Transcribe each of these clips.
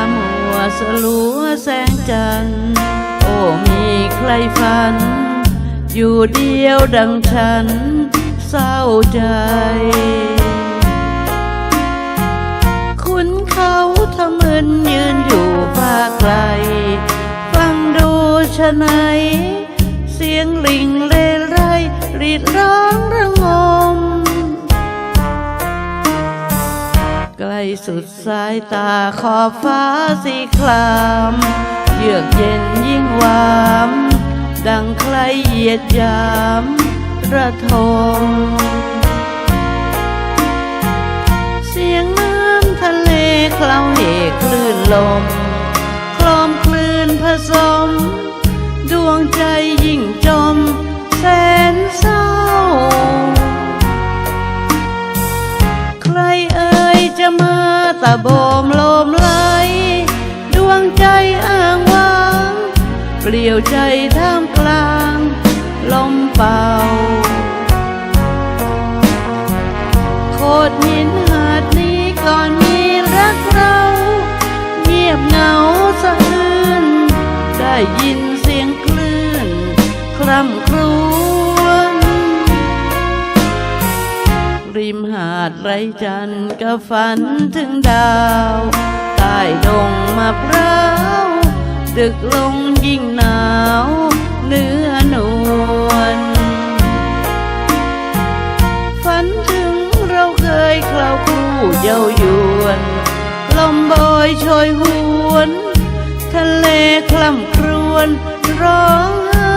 ามัวสลัวแสงจันทร์โอ้มีใครฝัน อยู่เดียวดังฉันเศร้าใจ คุณเขาทำมึนยืนอยู่ภาคไกล ฟังดูชะไหน เสียงลิงเลไรรีดร้อ สุดสายตาขอบฟ้าสีครามเยือกเย็นยิ่งหวาม ดังใครเหยียดยามระทมเสียงน้ำทะเลเคล้าเหคลื่นลม คลอมคลื่นผสม ดวงใจยิ่งจม แสนเศร้า ตะโบมโลมไหล ดวงใจอ้างว้างเปลี่ยวใจท่ามกลาง ลมเป่า โคดหินหาดนี้ก่อนมีรักเรา เงียบเหงาสะอื้นได้ยินเสียงคลื่น คร่ำครวญ ริมหาดไรจันทร์ก็ฝันถึงดาวใต้ดงมะพร้าวดึกลงยิ่งหนาวเนื้อนวลฝันถึงเราเคยเคล้าคู่เย้ายวน ลมบอยโชยหวน ทะเลคล่ำครวญร้องไห้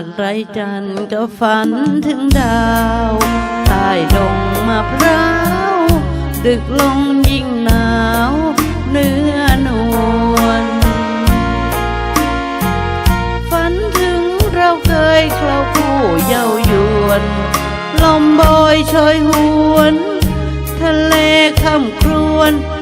ดไรจันทร์ก็ฝันถึงดาวใต้ดงมะพร้าว ดึกลงยิ่งหนาวเนื้อนวลฝันถึงเราเคยเคล้าคู่เย้ายวน ลมบอยโชยหวน ทะเลคำครวญร้องไห้